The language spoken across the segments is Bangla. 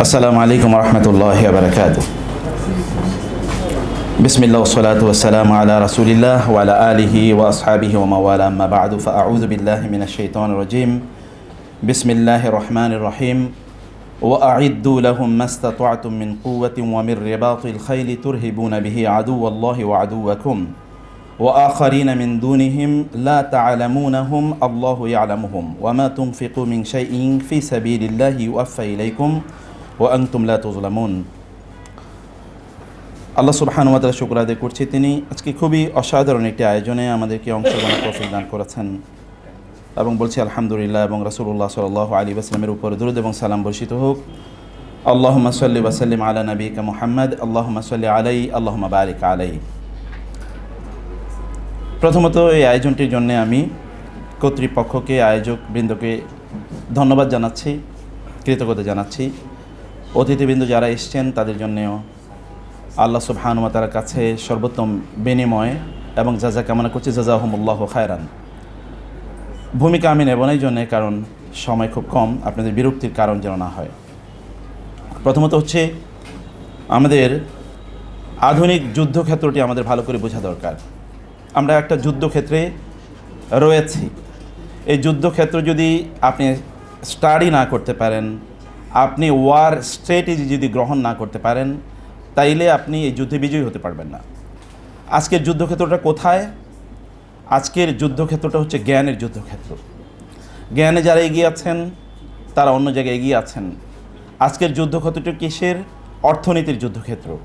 السلام عليكم ورحمة الله وبركاته. بسم الله والصلاة والسلام على رسول الله وعلى آله وأصحابه ومن والاه. أما بعد فأعوذ بالله من الشيطان الرجيم. بسم الله الرحمن الرحيم. وأعدوا لهم ما استطعتم من قوة ومن رباط الخيل ترهبون به عدو الله وعدوكم. وآخرين من دونهم لا تعلمونهم الله يعلمهم. وما تنفقوا من شيء في سبيل الله يوفى إليكم. ও আংতুমলা তুজলামুন আল্লাহ সুবহান ওয়াতালা শুক্র আদায় করছি। তিনি আজকে খুবই অসাধারণ একটি আয়োজনে আমাদেরকে অংশগ্রহণ তৌফিক দান করেছেন এবং বলছি আলহামদুলিল্লাহ এবং রাসুল্লাহ সাল আলী আসলামের উপর দুরুদ এবং সালাম বর্ষিত হোক। আল্লাহ সাল্লি ওয়াসাল্লিম আলা নবীকা মোহাম্মদ আল্লাহ সাল্লি আলাই আল্লাহ বারিক আলাই। প্রথমত এই আয়োজনটির জন্য আমি কর্তৃপক্ষকে, আয়োজক বৃন্দকে ধন্যবাদ জানাচ্ছি, কৃতজ্ঞতা জানাচ্ছি। অতিথিবৃন্দ যারা এসছেন, তাদের জন্যেও আল্লাহ সুবহানুমাতার কাছে সর্বোত্তম বিনিময় এবং যা যা কামনা করছি জাজাহমুল্লাহ খায়রান। ভূমিকা আমি নেব না এই জন্যে, কারণ সময় খুব কম, আপনাদের বিরক্তির কারণ যেন না হয়। প্রথমত হচ্ছে, আমাদের আধুনিক যুদ্ধক্ষেত্রটি আমাদের ভালো করে বোঝা দরকার। আমরা একটা যুদ্ধক্ষেত্রে রয়েছি। এই যুদ্ধক্ষেত্র যদি আপনি স্টাডি না করতে পারেন আপনি ওয়ার স্ট্র্যাটেজি যদি গ্রহণ না করতে পারেন, তাইলে আপনি এই যুদ্ধে বিজয়ী হতে পারবেন না। আজকের যুদ্ধক্ষেত্রটা কোথায়? আজকের যুদ্ধক্ষেত্রটা হচ্ছে জ্ঞানের যুদ্ধক্ষেত্র। জ্ঞানে যারা এগিয়ে আছেন, তারা অন্য জায়গায় এগিয়ে আছেন। আজকের যুদ্ধক্ষেত্রটি কিসের? অর্থনীতির যুদ্ধক্ষেত্র।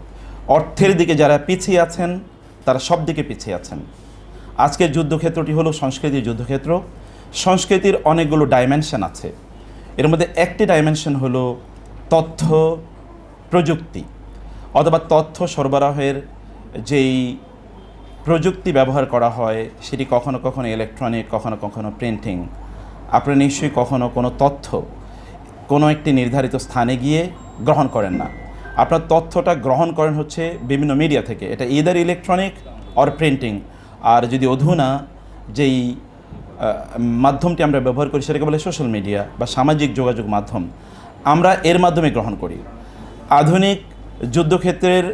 অর্থের দিকে যারা পিছিয়ে আছেন, তারা সব দিকে পিছিয়ে আছেন। আজকের যুদ্ধক্ষেত্রটি হলো সংস্কৃতির যুদ্ধক্ষেত্র। সংস্কৃতির অনেকগুলো ডাইমেনশন আছে। এর মধ্যে একটি ডাইমেনশন হলো তথ্য প্রযুক্তি, অথবা তথ্য সরবরাহের যেই প্রযুক্তি ব্যবহার করা হয়, সেটি কখনো কখনো ইলেকট্রনিক কখনো কখনো প্রিন্টিং আপনারা নিশ্চয়ই কখনো কোনো তথ্য কোনো একটি নির্ধারিত স্থানে গিয়ে গ্রহণ করেন না। আপনার তথ্যটা গ্রহণ করেন হচ্ছে বিভিন্ন মিডিয়া থেকে। এটা ইদার ইলেকট্রনিক অর প্রিন্টিং আর যদি অধুনা যেই মাধ্যমটি আমরা ব্যবহার করি সেটাকে বলে সোশ্যাল মিডিয়া বা সামাজিক যোগাযোগ মাধ্যম। আমরা এর মাধ্যমে গ্রহণ করি। আধুনিক যুদ্ধক্ষেত্রের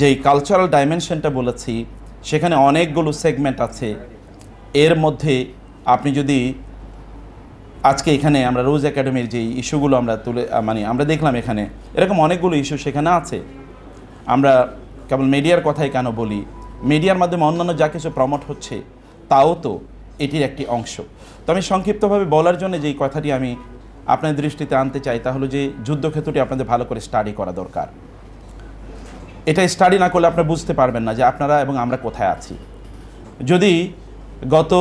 যেই কালচারাল ডাইমেনশনটা বলেছি, সেখানে অনেকগুলো সেগমেন্ট আছে। এর মধ্যে আপনি যদি আজকে এখানে আমরা রোজ একাডেমির যে ইস্যুগুলো আমরা তুলে মানে আমরা দেখলাম এখানে, এরকম অনেকগুলো ইস্যু সেখানে আছে। আমরা কেবল মিডিয়ার কথাই কেন বলি? মিডিয়ার মাধ্যমে অন্যান্য যা কিছু প্রমোট হচ্ছে, তাও তো এটির একটি অংশ। তো আমি সংক্ষিপ্তভাবে বলার জন্য যেই কথাটি আমি আপনার দৃষ্টিতে আনতে চাই, তা হলো যে যুদ্ধক্ষেত্রটি আপনাদের ভালো করে স্টাডি করা দরকার। এটা স্টাডি না করলে আপনারা বুঝতে পারবেন না যে আপনারা এবং আমরা কোথায় আছি। যদি গত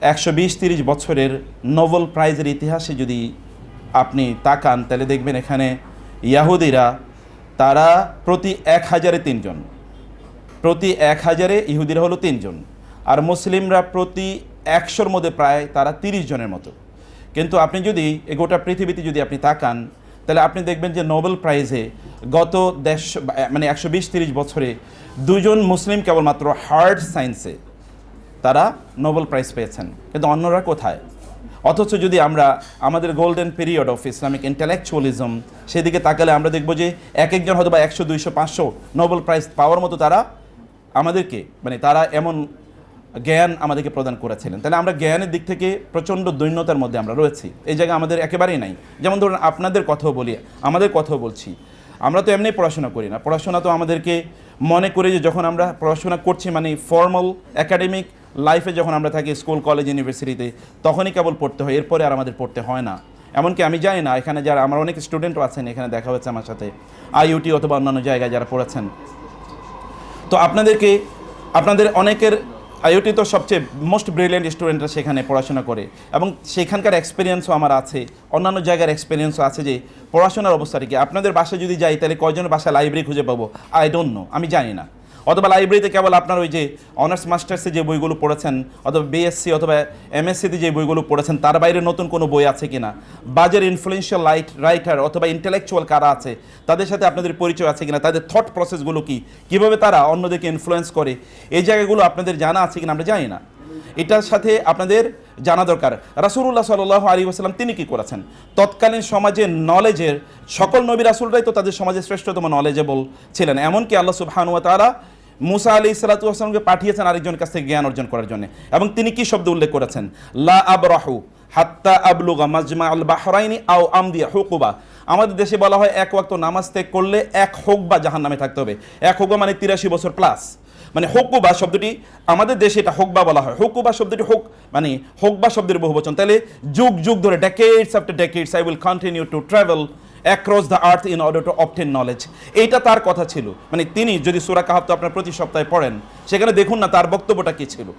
একশো বিশ তিরিশ বছরের নোবেল প্রাইজের ইতিহাসে যদি আপনি তাকান, তাহলে দেখবেন এখানে ইয়াহুদিরা, তারা প্রতি এক হাজারে তিনজন। প্রতি এক হাজারে ইহুদিরা হলো তিনজন। আর মুসলিমরা প্রতি একশোর মধ্যে প্রায় তারা তিরিশ জনের মতো। কিন্তু আপনি যদি গোটা পৃথিবীতে যদি আপনি তাকান, তাহলে আপনি দেখবেন যে নোবেল প্রাইজে গত দেড়শো মানে একশো বিশ তিরিশ বছরে দুজন মুসলিম কেবলমাত্র হার্ড সায়েন্সে তারা নোবেল প্রাইজ পেয়েছেন। কিন্তু অন্যরা কোথায়? অথচ যদি আমরা আমাদের golden period of Islamic intellectualism সেদিকে তাকালে আমরা দেখব যে এক একজন হয়তো বা একশো, দুইশো, পাঁচশো নোবেল প্রাইজ পাওয়ার মতো তারা আমাদেরকে মানে তারা এমন জ্ঞান আমাদেরকে প্রদান করেছিলেন। তাহলে আমরা জ্ঞানের দিক থেকে প্রচণ্ড দৈন্যতার মধ্যে আমরা রয়েছি। এই জায়গায় আমাদের একেবারেই নাই। যেমন ধরুন আপনাদের কথাও বলি, আমাদের কথাও বলছি। আমরা তো এমনি পড়াশোনা করি না। পড়াশোনা তো আমাদেরকে মনে করি যে যখন আমরা পড়াশোনা করছি মানে ফর্মাল একাডেমিক লাইফে যখন আমরা থাকি স্কুল কলেজ ইউনিভার্সিটিতে তখনই কেবল পড়তে হয়। এরপরে আর আমাদের পড়তে হয় না। এমনকি আমি জানি না, এখানে যারা, আমার অনেক স্টুডেন্টও আছেন, এখানে দেখা হচ্ছে আমার সাথে। আইইউটি অথবা অন্যান্য জায়গায় যারা পড়েছেন। তো আপনাদেরকে, আপনাদের অনেকের আইওটি তো সবচেয়ে মোস্ট ব্রিলিয়েন্ট স্টুডেন্টরা সেখানে পড়াশোনা করে এবং সেখানকার এক্সপিরিয়েন্সও আমার আছে। অন্যান্য জায়গার এক্সপিরিয়েন্সও আছে যে পড়াশোনার অবস্থাটা কি। আপনাদের বাসায় যদি যাই, তাহলে কয়জনের বাসায় লাইব্রেরি খুঁজে পাবো? আই ডোন্ট নো আমি জানি না। অথবা লাইব্রেরিতে কেবল আপনার ওই যে অনার্স মাস্টার্সে যে বইগুলো পড়েছেন, অথবা বিএসসি অথবা এমএসসিতে যে বইগুলো পড়েছেন, তার বাইরে নতুন কোনো বই আছে কিনা? বাজার ইনফ্লুয়েন্সিয়াল লাইট রাইটার অথবা ইন্টেলেকচুয়াল কারা আছে? তাদের সাথে আপনাদের পরিচয় আছে কিনা? তাদের থট প্রসেসগুলো কি? কীভাবে তারা অন্যদেরকে ইনফ্লুয়েন্স করে? এই জায়গাগুলো আপনাদের জানা আছে কিনা আমরা জানি না। এটার সাথে আপনাদের জানা দরকার। রাসুল্লাহ সাল আলী আসালাম তিনি কি করেছেন? তৎকালীন সমাজে নলেজের সকল নবী রাসুলরাই তো তাদের সমাজের শ্রেষ্ঠতম নলেজেবল ছিলেন। এমনকি আল্লাহ সুবহানুয়া তাআলা মুসা আলী সালাতু আসলামকে পাঠিয়েছেন আরেকজনের কাছ থেকে জ্ঞান অর্জন করার জন্য। এবং তিনি কি শব্দ উল্লেখ করেছেন? লা আবরাহু হাত্তা আবলুগা মাজমা আল বাহরাইনি আও আমদিয়া হুকুবা। আমাদের দেশে বলা হয় এক ওয়াক্ত নামাজ ত্যাগ করলে এক হোকবা জাহান নামে থাকতে হবে। এক হোক মানে তিরাশি বছর প্লাস মানে হকুবা শব্দটি আমাদের দেশে এটা হোকবা বলা হয়। হকুবা শব্দটি হোক মানে হোকবা শব্দের বহু বচন তাহলে যুগ যুগ ধরে decades after decades I will continue to travel across the earth in order to obtain knowledge এইটা তার কথা ছিল। মানে তিনি যদি সুরা কাহাব তো আপনার প্রতি সপ্তাহে পড়েন, সেখানে দেখুন না তার বক্তব্যটা কি ছিল।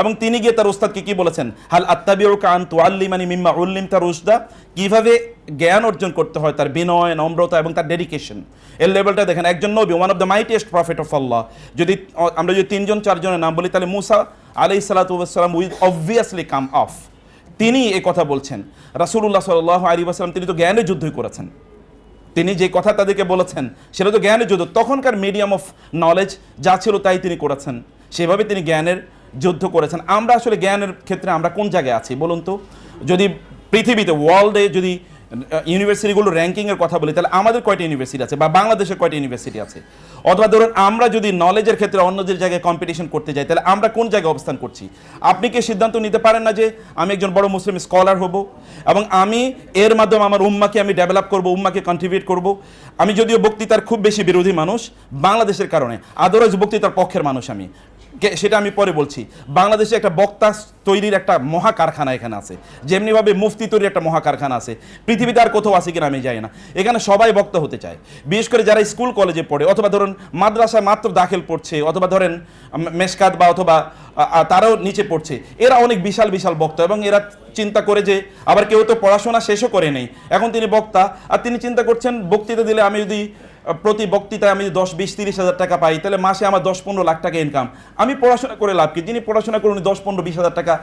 এবং তিনি গিয়ে তার ওস্তাদকে কি বলেছেন? হাল আত্তাবিউ কান তোয়াল্লি মানে মিম্মা উল্লিম তার উসদা কীভাবে জ্ঞান অর্জন করতে হয় তার বিনয়, নম্রতা এবং তার ডেডিকেশন এর লেভেলটা দেখেন, একজন নবী one of the mightiest prophet of আল্লাহ যদি, আমরা যদি তিনজন, চারজনের নাম বলি, তাহলে মুসা আলাই সালাতাম উইথ অবভিয়াসলি কাম অফ তিনি এ কথা বলছেন। রাসুল্লাহ সাল আলী আসসালাম তিনি তো জ্ঞানের যুদ্ধই করেছেন। তিনি যে কথা তাদেরকে বলেছেন, সেটা তো জ্ঞানের যুদ্ধ। তখনকার মিডিয়াম অফ নলেজ যা ছিল তাই তিনি করেছেন। সেভাবে তিনি জ্ঞানের যুদ্ধ করেছেন। আমরা আসলে জ্ঞানের ক্ষেত্রে আমরা কোন জায়গায় আছি বলুন তো? যদি পৃথিবীতে ওয়ার্ল্ডে যদি ইউনিভার্সিটিগুলো র্যাঙ্কিংয়ের কথা বলি, তাহলে আমাদের কয়টা ইউনিভার্সিটি আছে? বা বাংলাদেশের কয়টা ইউনিভার্সিটি আছে? অথবা ধরুন, আমরা যদি নলেজের ক্ষেত্রে অন্যদের জায়গায় কম্পিটিশন করতে যাই, তাহলে আমরা কোন জায়গায় অবস্থান করছি? আপনি কি সিদ্ধান্ত নিতে পারেন না যে আমি একজন বড় মুসলিম স্কলার হব? এবং আমি, এর মাধ্যমে আমার উম্মাকে আমি ডেভেলপ করব, উম্মাকে কন্ট্রিবিউট করব? আমি যদিও বক্তৃতার খুব বেশি বিরোধী মানুষ বাংলাদেশের কারণে, আদারওয়াইজ বক্তৃতার পক্ষের মানুষ আমি। সেটা আমি পরে বলছি। বাংলাদেশে একটা বক্তা তৈরির একটা মহা কারখানা এখানে আছে। যেমনিভাবে মুফতি তৈরির একটা মহা কারখানা আছে। পৃথিবীতে আর কোথাও আছে কিনা আমি জানি না। এখানে সবাই বক্তা হতে চায়। বিশেষ করে যারা স্কুল, কলেজে পড়ে, অথবা ধরুন মাদ্রাসায় মাত্র দাখিল পড়ছে, অথবা ধরেন মেসকাত বা অথবা তারাও নিচে পড়ছে, এরা অনেক বিশাল বিশাল বক্তা এবং এরা চিন্তা করে যে আবার কেউ তো পড়াশোনা শেষও করে নেই। এখন তিনি বক্তা, আর তিনি চিন্তা করছেন বক্তৃতা দিলে আমি যদি প্রতি বক্তৃতায় আমি দশ, বিশ, তিরিশ হাজার টাকা পাই, তাহলে মাসে আমার দশ, পনেরো লাখ টাকা ইনকাম আমি পড়াশোনা করে লাভ কি? যিনি পড়াশোনা করুন দশ, পনেরো, বিশ হাজার টাকা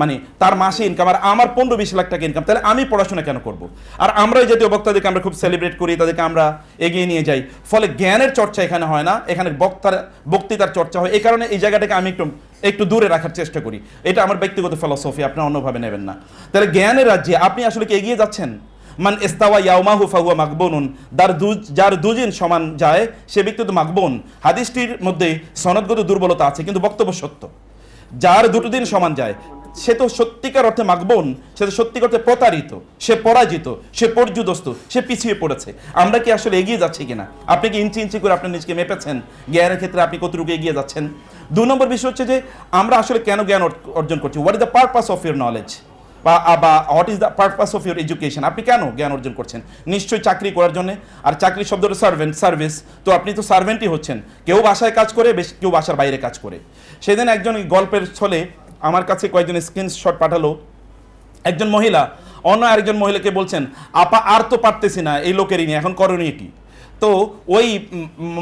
মানে তার মাসে ইনকাম আর আমার পনেরো, বিশ লাখ টাকা ইনকাম তাহলে আমি পড়াশোনা কেন করব? আর আমরা এই জাতীয় বক্তাদেরকে আমরা খুব সেলিব্রেট করি, তাদেরকে আমরা এগিয়ে নিয়ে যাই। ফলে জ্ঞানের চর্চা এখানে হয় না, এখানে বক্তার, বক্তৃতার চর্চা হয়। এই কারণে এই জায়গাটাকে আমি একটু একটু দূরে রাখার চেষ্টা করি। এটা আমার ব্যক্তিগত ফিলসফি আপনি অন্যভাবে নেবেন না। তাহলে জ্ঞানের রাজ্যে আপনি আসলে কি এগিয়ে যাচ্ছেন? মান ইস্তাওয়া ইয়াউমাহু ফাহুয়া মাকবুনুন। যার দুজ যার দুজিন সমান যায়, সে ব্যক্তি তো মাকবুন। হাদিসটির মধ্যে সনদগত দুর্বলতা আছে, কিন্তু বক্তব্য সত্য। যার দুটো দিন সমান যায়, সে তো সত্যিকার অর্থে মাকবুন, সে তো সত্যিকার অর্থে প্রতারিত, সে পরাজিত, সে পর্যুদস্ত, সে পিছিয়ে পড়েছে। আমরা কি আসলে এগিয়ে যাচ্ছি কিনা? আপনি কি ইঞ্চি ইঞ্চি করে আপনি নিজেকে মেপেছেন? জ্ঞানের ক্ষেত্রে আপনি কতটুকু এগিয়ে যাচ্ছেন? দু নম্বর বিষয় হচ্ছে যে, আমরা আসলে কেন জ্ঞান অর্জন করছি? What is the purpose of your knowledge বা what is the purpose of your education আপনি কেন জ্ঞান অর্জন করছেন? নিশ্চয়ই চাকরি করার জন্য। আর চাকরি শব্দটা সার্ভেন্ট সার্ভিস তো আপনি তো সার্ভেন্টই হচ্ছেন। কেউ বাসায় কাজ করে, বেশ, কেউ বাসার বাইরে কাজ করে। সেদিন একজন গল্পের ছলে আমার কাছে কয়েকজন স্ক্রিনশট পাঠালো। একজন মহিলা, অন্য আরেকজন মহিলাকে বলছেন, আপা, আর তো পারতেছি না, এই লোকেরই নিয়ে এখন করণীয় কি? তো ওই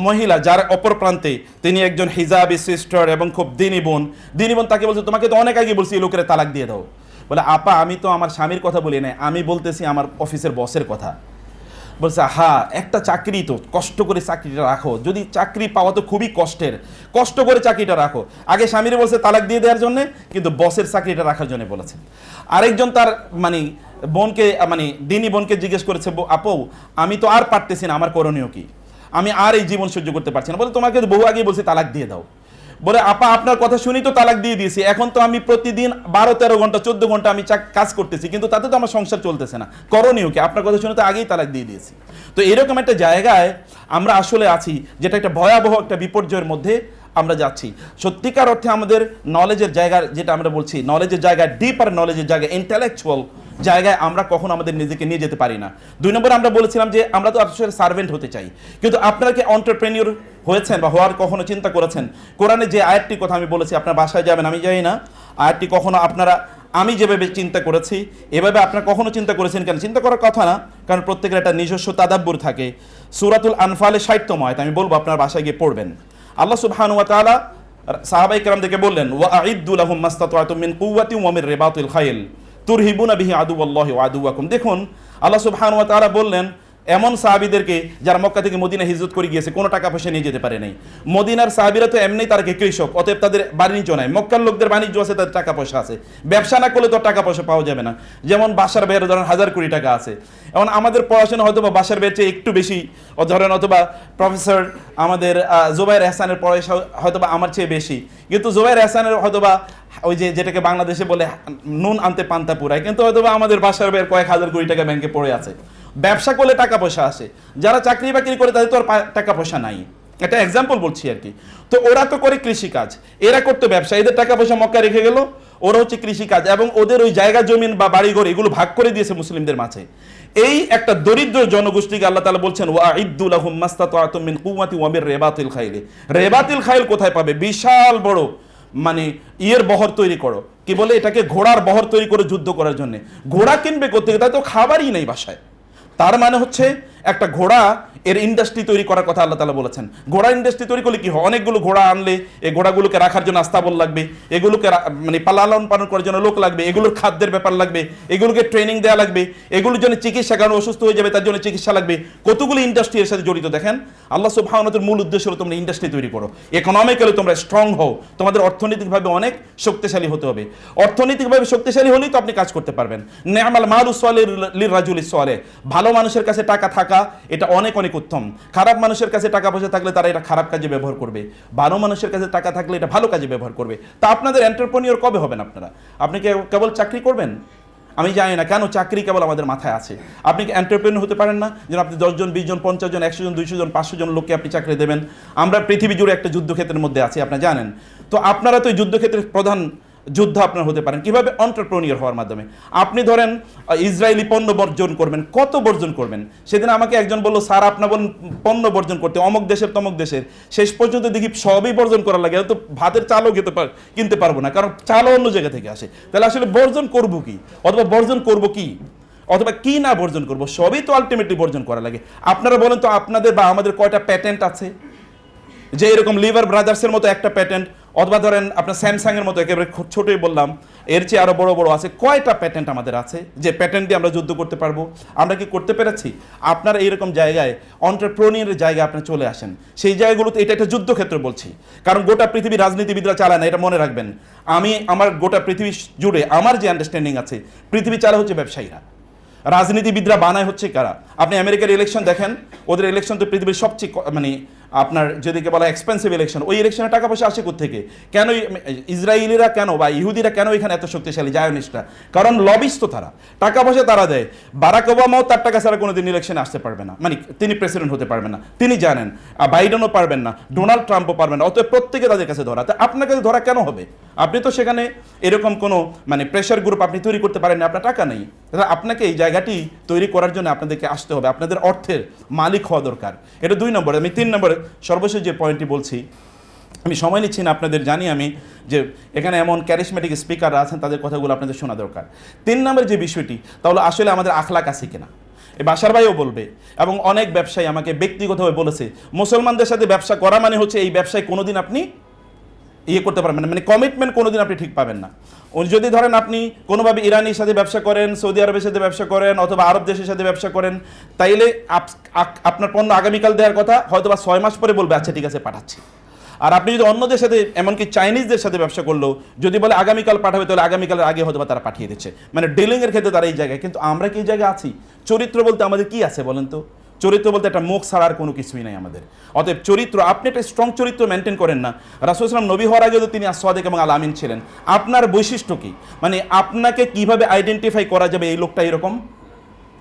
মহিলা, যার অপর প্রান্তে তিনি একজন হিজাবি সিস্টার এবং খুব দিনী বোন দিনী বোন তাকে বলছে, তোমাকে তো অনেক আগে বলছি, এই লোকের তালাক দিয়ে দাও। বলে আপা আমি তো আমার স্বামীর কথা বলি নাই আমি বলতেছি আমার অফিসের বসের কথা। বলছে হা একটা চাকরি তো কষ্ট করে চাকরিটা রাখো। যদি চাকরি পাওয়া তো খুবই কষ্টের কষ্ট করে চাকরিটা রাখো। আগে স্বামীরে বলছে তালাক দিয়ে দেওয়ার জন্য? কিন্তু বসের চাকরিটা রাখার জন্য বলেছে। আরেকজন তার মানে বোনকে মানে দিনী বোনকে জিজ্ঞেস করেছে "বউ, আপু আমি তো আর পারতেছি না আমার করণীয় কি? আমি আর এই জীবন সহ্য করতে পারছি না। বলে তোমাকে বহু আগেই বলছি তালাক দিয়ে দাও। বলে, আপা, আপনার কথা শুনি তো তালাক দিয়ে দিয়েছি। এখন তো আমি প্রতিদিন বারো, তেরো ঘণ্টা, চোদ্দ ঘণ্টা আমি কাজ করতেছি, কিন্তু তাতে তো আমার সংসার চলতেছে না। করণীয় কি? আপনার কথা শুনে তো আগেই তালাক দিয়ে দিয়েছি। তো এরকম একটা জায়গায় আমরা আসলে আছি, যেটা একটা ভয়াবহ একটা বিপর্যয়ের মধ্যে আমরা যাচ্ছি। সত্যিকার অর্থে আমাদের নলেজের জায়গার যেটা আমরা বলছি নলেজের জায়গায় ডিপার নলেজের জায়গায় ইন্টেলেকচুয়াল জায়গায় আমরা কখন আমাদের নিজেকে নিয়ে যেতে পারি না। দুই নম্বর আমরা বলেছিলাম যে আমরা তো আসলে সার্ভেন্ট হতে চাই। কিন্তু আপনারা কি অন্টারপ্রেনিয়র হয়েছেন বা হওয়ার কখনো চিন্তা করেছেন? কোরআনে যে আয়াতটির কথা আমি বলেছি, আপনার বাসায় যাবেন, আমি জানি না। আয়াতটি কখনো আপনারা, আমি যেভাবে চিন্তা করেছি, এভাবে আপনারা কখনো চিন্তা করেছেন কেন? চিন্তা করার কথা না, কারণ প্রত্যেকের একটা নিজস্ব তাদাব্বুর থাকে। সুরাতুল আনফালে ষাটতম আয়াত, আমি বলব আপনার বাসায় গিয়ে পড়বেন। আল্লাহ সুবহানু ওয়া তাআলা সাহাবাই কেরামদেরকে বললেন, ওয়া আইদ্দু লাহুম মাস্তাতাতুম মিন কুওয়াতিন ওয়া মিন রিবাতিল খাইল। তুরহিবুনা বিহি আদু আল্লাহ আদু আকুম দেখুন আল্লাহ সুবহানু ওয়া তারা বললেন এমন সাহাবিদেরকে যারা মক্কা থেকে মদিনা হিজরত করে গিয়েছে, কোনো টাকা পয়সা নিয়ে যেতে পারে নাই। মদিনার সাহাবিরা তো এমনি তারা কৃষক, অতএব তাদের বাণিজ্য নাই। মক্কার লোকদের বাণিজ্য আছে, তাদের টাকা পয়সা আছে। ব্যবসা না করলে তো টাকা পয়সা পাওয়া যাবে না। যেমন বাসার বের ধরেন হাজার কোটি টাকা আছে। এখন আমাদের পড়াশোনা হয়তো বা বাসার চেয়ে একটু বেশি। ধরেন অথবা প্রফেসর আমাদের জুবাইর এহসানের পয়সা হয়তো বা আমার চেয়ে বেশি। কিন্তু জুবাইর এহসানের হয়তো বা ওই যে যেটাকে বাংলাদেশে বলে, নুন আনতে পান্তা পুরায়। কিন্তু হয়তো আমাদের বাসার বের কয়েক হাজার কোটি টাকা ব্যাংকে পড়ে আছে। ব্যবসা করলে টাকা পয়সা আসে যারা চাকরি বাকরি করে তাদের তো আর টাকা পয়সা নাই। একটা এক্সাম্পল বলছি আর কি। তো ওরা তো করে কৃষিকাজ। এরা করতো ব্যবসা। এদের টাকা পয়সা মক্কা রেখে গেল। ওরা হচ্ছে কৃষিকাজ এবং ওদের ওই জায়গা, জমিন বা বাড়িঘর এগুলো ভাগ করে দিয়েছে মুসলিমদের মাঝে। এই একটা দরিদ্র জনগোষ্ঠীকে আল্লাহ তালা বলছেন ওয়া ইদ্দুল আহম মাস্তাতুম মিন কুওয়াতি ওয়া রেবাতিল খাইলে। রেবাতিল খাইল কোথায় পাবে? বিশাল বড় মানে ইয়ের বহর তৈরি করো। কি বলে? এটাকে ঘোড়ার বহর তৈরি করে যুদ্ধ করার জন্য। ঘোড়া কিনবে করতে তাই তো খাবারই নেই বাসায়। তার মানে হচ্ছে একটা ঘোড়া এর ইন্ডাস্ট্রি তৈরি করার কথা আল্লাহ তালা বলেছেন। ঘোড়া ইন্ডাস্ট্রি তৈরি করলে কি হয়? অনেকগুলো ঘোড়া আনলে এই ঘোড়াগুলোকে রাখার জন্য আস্তাবল লাগবে, এগুলোকে মানে পালালন পালন করার জন্য লোক লাগবে, এগুলোর খাদ্যের ব্যাপার লাগবে, এগুলোকে ট্রেনিং দেওয়া লাগবে, এগুলোর জন্য চিকিৎসা কারণ অসুস্থ হয়ে যাবে তার জন্য চিকিৎসা লাগবে। কতগুলো ইন্ডাস্ট্রি এর সাথে জড়িত দেখেন? আল্লাহ সুবহানাহুর মূল উদ্দেশ্য হলো তোমরা ইন্ডাস্ট্রি তৈরি করো। ইকোনমিক্যালি তোমরা স্ট্রং হও। তোমাদের অর্থনৈতিকভাবে অনেক শক্তিশালী হতে হবে। অর্থনৈতিকভাবে শক্তিশালী হলেই তো আপনি কাজ করতে পারবেন। নেমাল মালু সোয়ালে লির রাজুল সোয়ালে ভালো মানুষের কাছে টাকা থাকা এটা অনেক অনেক উত্তম। খারাপ মানুষের কাছে টাকা পয়সা থাকলে তারা এটা খারাপ কাজে ব্যবহার করবে। ভালো মানুষের কাছে টাকা থাকলে এটা ভালো কাজে ব্যবহার করবে। তা আপনাদের এন্টারপ্রেনিয়র কবে হবেন আপনারা? আপনি কি কেবল চাকরি করবেন? আমি জানি না কেন চাকরি কেবল আমাদের মাথায় আছে। আপনি কি এন্টারপ্রেনিয়র হতে পারেন না? যেন আপনি দশজন বিশ জন পঞ্চাশ জন, একশো জন, দুইশো জন, পাঁচশো জন লোককে আপনি চাকরি দেবেন। আমরা পৃথিবী জুড়ে একটা যুদ্ধক্ষেত্রের মধ্যে আছি, আপনি জানেন। তো আপনারা তো এই যুদ্ধক্ষেত্রের প্রধান যোদ্ধা আপনার হতে পারেন। কীভাবে অন্টারপ্রনিয়র হওয়ার মাধ্যমে? আপনি ধরেন ইসরায়েলি পণ্য বর্জন করবেন। কত বর্জন করবেন? সেদিন আমাকে একজন বলল, স্যার আপনার পণ্য বর্জন করতে, অমুক দেশের তমক দেশের। শেষ পর্যন্ত দেখি সবই বর্জন করা লাগে। তো ভাতের চালও খেতে পার, কিনতে পারব না, কারণ চালও অন্য জায়গা থেকে আসে। তাহলে আসলে বর্জন করব কি? অথবা বর্জন করব কি? অথবা কি না বর্জন করব? সবই তো আলটিমেটলি বর্জন করা লাগে। আপনারা বলেন তো, আপনাদের বা আমাদের কয়টা প্যাটেন্ট আছে? যে এরকম লিভার ব্রাদার্সের মতো একটা প্যাটেন্ট অথবা ধরেন আপনার স্যামসাংয়ের মতো একেবারে ছোটই বললাম, এর চেয়ে আরও বড় বড় আছে, কয়টা প্যাটেন্ট আমাদের আছে? যে প্যাটেন্ট দিয়ে আমরা যুদ্ধ করতে পারব? আমরা কি করতে পেরেছি? আপনারা এইরকম জায়গায় অন্টারপ্রনিয়রের জায়গায় আপনি চলে আসেন। সেই জায়গাগুলোতে এটা একটা যুদ্ধক্ষেত্র বলছি। কারণ গোটা পৃথিবী রাজনীতিবিদরা চালায় না, এটা মনে রাখবেন। আমি, আমার গোটা পৃথিবী জুড়ে আমার যে আন্ডারস্ট্যান্ডিং আছে, পৃথিবী চালা হচ্ছে ব্যবসায়ীরা। রাজনীতিবিদরা বানায় হচ্ছে কারা? আপনি আমেরিকার ইলেকশন দেখেন, ওদের ইলেকশন তো পৃথিবীর সবচেয়ে মানে আপনার যেদিকে বলা এক্সপেন্সিভ ইলেকশন ওই ইলেকশনে টাকা পয়সা আসে থেকে কেন ইসরায়েলিরা কেন বা ইহুদিরা কেন এখানে এত শক্তিশালী? জায়নিস্টরা। কারণ লবিস তো তারা। টাকা পয়সা তারা দেয়। বারাক ওবামাও তার টাকা ছাড়া কোনোদিন ইলেকশনে আসতে পারবে না। মানে তিনি প্রেসিডেন্ট হতে পারবেন না। তিনি জানেন। আর বাইডেনও পারবেন না। ডোনাল্ড ট্রাম্পও পারবেন না। অতএব প্রত্যেকে তাদের কাছে ধরা। তা আপনার কাছে ধরা কেন হবে? আপনি তো সেখানে এরকম কোনো মানে প্রেশার গ্রুপ আপনি তৈরি করতে পারেন আপনার টাকা নেই। আপনাকে এই জায়গাটি তৈরি করার জন্য আপনাদেরকে আসতে হবে। আপনাদের অর্থের মালিক হওয়া দরকার। এটা দুই নম্বরে। আমি তিন নম্বরে সর্বশেষ যে পয়েন্টটি বলছি, আমি সময় নিচ্ছি না আপনাদের জানি আমি যে এখানে এমন ক্যারিসমেটিক স্পিকাররা আছেন, তাদের কথাগুলো আপনাদের শোনা দরকার। তিন নম্বর যে বিষয়টি, তাহলে আসলে আমাদের আখলাক আছে কিনা? এ বাসার ভাইও বলবে, এবং অনেক ব্যবসায়ী আমাকে ব্যক্তিগতভাবে বলেছে, মুসলমানদের সাথে ব্যবসা করা মানে হচ্ছে এই ব্যবসায় কোনোদিন আপনি ইয়ে করতে পারবেন না। মানে কমিটমেন্ট কোনোদিন আপনি ঠিক পাবেন না। যদি ধরেন আপনি কোনোভাবে ইরানির সাথে ব্যবসা করেন, সৌদি আরবের সাথে ব্যবসা করেন, অথবা আরব দেশের সাথে ব্যবসা করেন, তাইলে আপনার পণ্য আগামীকাল দেওয়ার কথা হয়তো বা ছয় মাস পরে বলবে আচ্ছা ঠিক আছে, পাঠাচ্ছি। আর আপনি যদি অন্যদের সাথে, এমনকি চাইনিজদের সাথে ব্যবসা করলেও, যদি বলে আগামীকাল পাঠাবে, তাহলে আগামীকালের আগে হয়তো তারা পাঠিয়ে দিচ্ছে। মানে ডিলিংয়ের ক্ষেত্রে তারা এই জায়গায়, কিন্তু আমরা কি জায়গায় আছি? চরিত্র বলতে আমাদের কি আছে বলেন তো? চরিত্র বলতে একটা মুখ ছাড়ার কোনো কিছুই নাই আমাদের। অতএব চরিত্র, আপনি একটা স্ট্রং চরিত্র মেনটেন করেন না। রাসুলাম নবী হওয়ার আগে তিনি আসওয়াদেক এবং আল আমিন ছিলেন। আপনার বৈশিষ্ট্য কি? মানে আপনাকে কীভাবে আইডেন্টিফাই করা যাবে এই লোকটা এরকম?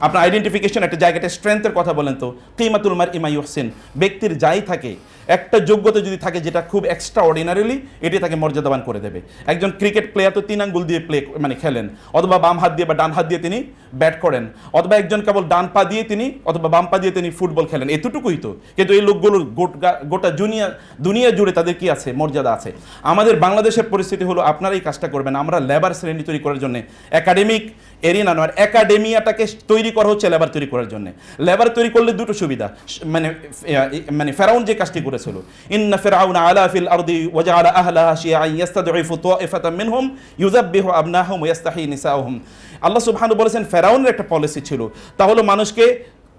আপনার আইডেন্টিফিকেশন একটা জায়গাটা স্ট্রেংথের কথা বলেন তো। কিমাতুল মার ইমাই হোসেন ব্যক্তির যাই থাকে, একটা যোগ্যতা যদি থাকে যেটা খুব এক্সট্রা অর্ডিনারিলি এটি তাকে মর্যাদাবান করে দেবে। একজন ক্রিকেট প্লেয়ার তো তিন আঙ্গুল দিয়ে প্লে মানে খেলেন, অথবা বাম হাত দিয়ে বা ডান হাত দিয়ে তিনি ব্যাট করেন, অথবা একজন কেবল ডান পা দিয়ে তিনি, অথবা বাম পা দিয়ে তিনি ফুটবল খেলেন, এতটুকুই তো। কিন্তু এই লোকগুলোর গোটা- গোটা দুনিয়া জুড়ে তাদের কি আছে? মর্যাদা আছে। আমাদের বাংলাদেশের পরিস্থিতি হলো, আপনারা এই কাজটা করবেন, আমরা লেবার শ্রেণি তৈরি করার জন্য, একাডেমিক এরিনা নয়, একাডেমিয়াটাকে তৈরি করা হচ্ছে লেবার তৈরি করার জন্য। লেবার তৈরি করলে দুটো সুবিধা মানে মানে ফেরাউন যে কাজটি করেছিল, ইন্না ফেরাউন আলা ফিল আরদি ওয়াজআলা আহলাহা শিয়াআন ইয়াস্তাদঈফু তাওঈফাতাম মিনহুম ইউযাব্বিহু আবনাহুম ওয়া নিসাউহুম। আল্লাহ সুবহানু বলেছেন ফেরাউনের একটা পলিসি ছিল। তাহলে মানুষকে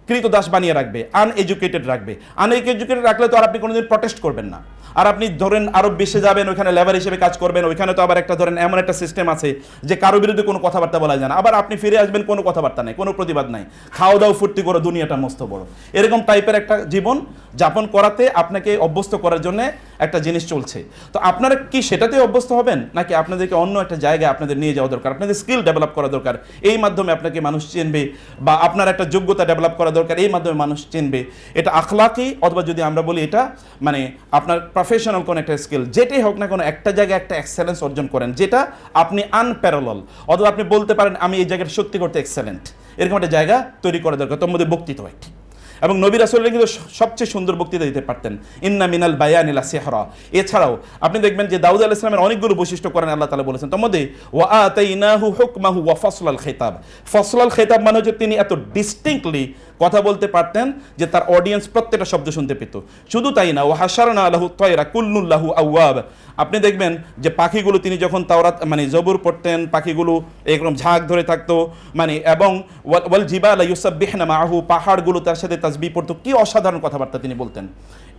কৃতদাস বানিয়ে রাখবে আনএডুকেটেড রাখবে। আনএডুকেটেড রাখলে তো আর আপনি কোনোদিন প্রটেস্ট করবেন না। আর আপনি ধরেন আরব বিশ্বে যাবেন, ওইখানে লেবার হিসেবে কাজ করবেন, ওইখানে তো আবার একটা ধরেন এমন একটা সিস্টেম আছে যে কারও বিরুদ্ধে কোনো কথাবার্তা বলা যায় না। আবার আপনি ফিরে আসবেন, কোনো কথাবার্তা নাই, কোনো প্রতিবাদ নাই। খাওয়া দাওয়া, ফুর্তি করে দুনিয়াটা মস্ত বড়। এরকম টাইপের একটা জীবন যাপন করাতে আপনাকে অভ্যস্ত করার জন্য একটা জিনিস চলছে। তো আপনারা কি সেটাতে অভ্যস্ত হবেন? নাকি আপনাদেরকে অন্য একটা জায়গায় আপনাদের নিয়ে যাওয়া দরকার? আপনাদের স্কিল ডেভেলপ করা দরকার? এই মাধ্যমে আপনাকে মানুষ চিনবে বা আপনার একটা যোগ্যতা ডেভেলপ করা দরকার, এই মাধ্যমে মানুষ চিনবে। এটা আখলাকি অথবা যদি আমরা বলি এটা মানে আপনার প্রফেশনাল কোন একটা স্কিল যেটাই হোক না কোনো, একটা জায়গায় একটা এক্সেলেন্স অর্জন করেন, যেটা আপনি আনপ্যারালল অথবা আপনি বলতে পারেন, আমি এই জায়গাটা সত্যি করতে এক্সেলেন্ট এরকম একটা জায়গা তৈরি করা দরকার, তোর মধ্যে বক্তৃতা একটি। এবং নবী রাসুল্লাহ কিন্তু সবচেয়ে সুন্দর বক্তৃতা দিতে পারতেন, ইন্না মিনাল বায়ানিলা সেহরা। এছাড়াও, আপনি দেখবেন যে দাউদ আল ইসলামের অনেকগুলো বৈশিষ্ট্য করেন, আল্লাহ তালা বলেছেন, তার মধ্যে, ওয়া আতাইনাহু হুকমাহু ওয়া ফসলাল খেতাব। ফসলাল খেতাব মানে হচ্ছে তিনি এত ডিস্টিংক্টলি কথা বলতে পারতেন যে তার অডিয়েন্স প্রত্যেকটা শব্দ শুনতে পেত। শুধু তাই না ও হাসারনা আলাহু তয়রা কুল্লুল্লাহু আউয়াব। আপনি দেখবেন যে পাখিগুলো তিনি যখন তাওরাত মানে জবুর পড়তেন, পাখিগুলো এরকম ঝাঁক ধরে থাকতো মানে এবং ওয়াল- ওয়াল জিবাল ইউসাব্বিহনা মাহু, পাহাড়গুলো তার সাথে তাসবি পড়তো, কি অসাধারণ কথাবার্তা তিনি বলতেন।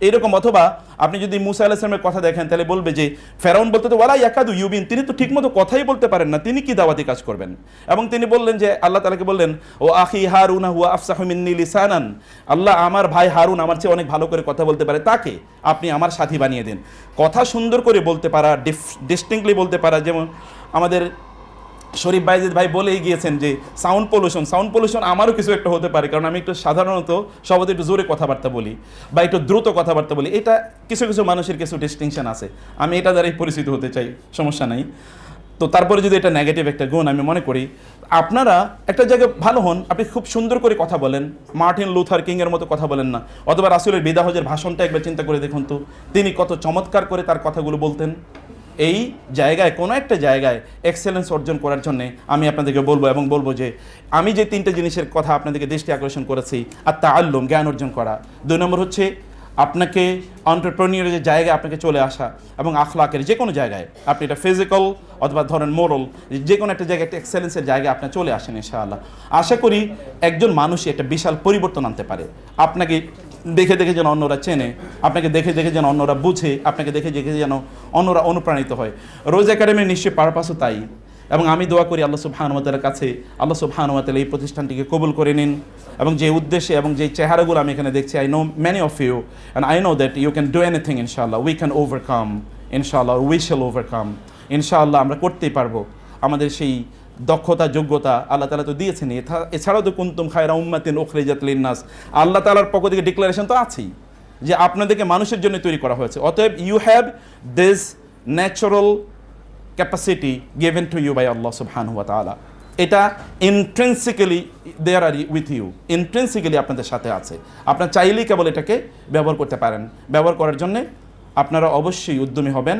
এরকম অথবা আপনি যদি মুসা আলাহ ইসলামের কথা দেখেন, তাহলে বলবে যে ফেরাউন বলতে তো, ওয়ালা ইয়াকাদু ইউবিন তিনি তো ঠিকমতো কথাই বলতে পারেন না, তিনি কি দাওয়াতি কাজ করবেন? এবং তিনি বললেন যে, আল্লাহ তালাকে বললেন, ও আখি হারুন হুয়া আফসাহু মিন্নি লিসানান। আল্লাহ আমার ভাই হারুন আমার চেয়ে অনেক ভালো করে কথা বলতে পারে, তাকে আপনি আমার সাথী বানিয়ে দিন। কথা সুন্দর করে বলতে পারা ডিস্টিংক্টলি বলতে পারা, যেমন আমাদের শরীফ বাইজিদ ভাই বলেই গিয়েছেন যে সাউন্ড পলিউশন সাউন্ড পলিউশন আমারও কিছু একটা হতে পারে, কারণ আমি একটু সাধারণত সবাই একটু জোরে কথাবার্তা বলি বা একটু দ্রুত কথাবার্তা বলি। এটা কিছু কিছু মানুষের কিছু ডিস্টিংশন আছে। আমি এটা দ্বারাই পরিচিত হতে চাই, সমস্যা নাই। তো তারপরে যদি এটা নেগেটিভ একটা গুণ আমি মনে করি, আপনারা একটা জায়গায় ভালো হন, আপনি খুব সুন্দর করে কথা বলেন। মার্টিন লুথার কিংয়ের মতো কথা বলেন না। অথবা রাসুলের বিদাহজের ভাষণটা একবার চিন্তা করে দেখুন তো, তিনি কত চমৎকার করে তার কথাগুলো বলতেন। এই জায়গায়, কোনো একটা জায়গায় এক্সেলেন্স অর্জন করার জন্য আমি আপনাদেরকে বলব এবং বলব যে, আমি যে তিনটে জিনিসের কথা আপনাদেরকে দৃষ্টি আকর্ষণ করেছি আর তা আল্লুম, জ্ঞান অর্জন করা। দুই নম্বর হচ্ছে আপনাকে অন্টারপ্রেনিয়রের যে জায়গায় আপনাকে চলে আসা এবং আখলাকের যে কোনো জায়গায় আপনি এটা ফিজিক্যাল অথবা ধরেন মোরাল যে কোনো একটা জায়গায় একটা এক্সেলেন্সের জায়গায় আপনি চলে আসেন ইনশাআল্লাহ। আশা করি একজন মানুষই একটা বিশাল পরিবর্তন আনতে পারে। আপনাকে দেখে দেখে যেন অন্যরা চেনে, আপনাকে দেখে দেখে যেন অন্যরা বুঝে, আপনাকে দেখে দেখে যেন অন্যরা অনুপ্রাণিত হয়। রোজ একাডেমির নিশ্চয়ই পারপাসও তাই। এবং আমি দোয়া করি আল্লাহ সুবহানুমাতার কাছে, আল্লাহ সুবহানুমাতাল এই প্রতিষ্ঠানটিকে কবুল করে নিন এবং যে উদ্দেশ্যে এবং যে চেহারাগুলো আমি এখানে দেখছি I know many of you and I know that you can do anything ইনশাআল্লাহ। উই ক্যান ওভারকাম ইনশাআল্লাহ উই শ্যাল ওভারকাম ইনশাআল্লাহ, আমরা করতেই পারব। আমাদের সেই দক্ষতা, যোগ্যতা আল্লাহ তালা তো দিয়েছেন এছাড়াও তো কুন্তুম খায়রা উম্মাতিন ওখরিজাত লিন্নাস। আল্লাহ তালার পক্ষ থেকে ডিক্লারেশন তো আছেই যে আপনাদেরকে মানুষের জন্য তৈরি করা হয়েছে। অতএব you have this natural capacity given to you by আল্লাহ সুবহানাহু ওয়া তাআলা এটা ইন্ট্রেন্সিক্যালি দেয়ার আর উইথ ইউ ইন্ট্রেন্সিক্যালি আপনাদের সাথে আছে। আপনার চাইলেই কেবল এটাকে ব্যবহার করতে পারেন। ব্যবহার করার জন্যে আপনারা অবশ্যই উদ্যমী হবেন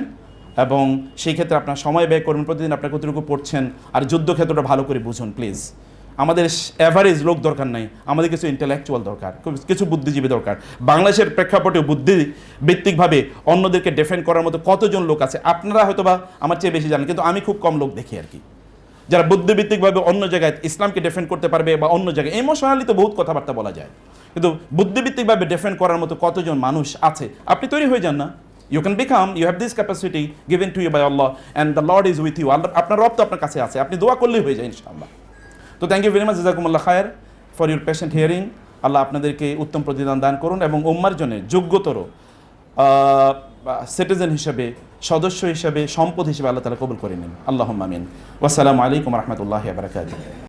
এবং সেই ক্ষেত্রে আপনার সময় ব্যয় করবেন। প্রতিদিন আপনার কতটুকু পড়ছেন? আর যুদ্ধক্ষেত্রটা ভালো করে বুঝুন প্লিজ আমাদের অ্যাভারেজ লোক দরকার নাই। আমাদের কিছু ইন্টেলেকচুয়াল দরকার কিছু বুদ্ধিজীবী দরকার। বাংলাদেশের প্রেক্ষাপটে বুদ্ধি ভিত্তিকভাবে অন্যদেরকে ডিফেন্ড করার মতো কতজন লোক আছে? আপনারা হয়তো বা আমার চেয়ে বেশি জানেন, কিন্তু আমি খুব কম লোক দেখি আর কি। যারা বুদ্ধিভিত্তিকভাবে অন্য জায়গায় ইসলামকে ডিফেন্ড করতে পারবে বা অন্য জায়গায় ইমোশনালি তো বহুত কথাবার্তা বলা যায়। কিন্তু বুদ্ধিভিত্তিকভাবে ডিফেন্ড করার মতো কতজন মানুষ আছে? আপনি তৈরি হয়ে যান না। You can become you have this capacity given to you by Allah and the lord is with you আল্লাহ, আপনার রব তো আপনার কাছে আছে। আপনি দোয়া করলেই হয়ে যায়, ইনশাআল্লাহ। তো থ্যাংক ইউ ভেরি মাচ জাজাকুমুল্লাহ খায়ের ফর ইউর পেশেন্ট হিয়ারিং আল্লাহ আপনাদেরকে উত্তম প্রতিদান দান করুন এবং উম্মার জন্য যোগ্যতর সিটিজেন হিসেবে, সদস্য হিসেবে, সম্পদ হিসেবে আল্লাহ তালা কবুল করে নিন। আল্লাহ আমিন। ওয়াসালামু আলাইকুম রহমতুল্লাহ বারকাত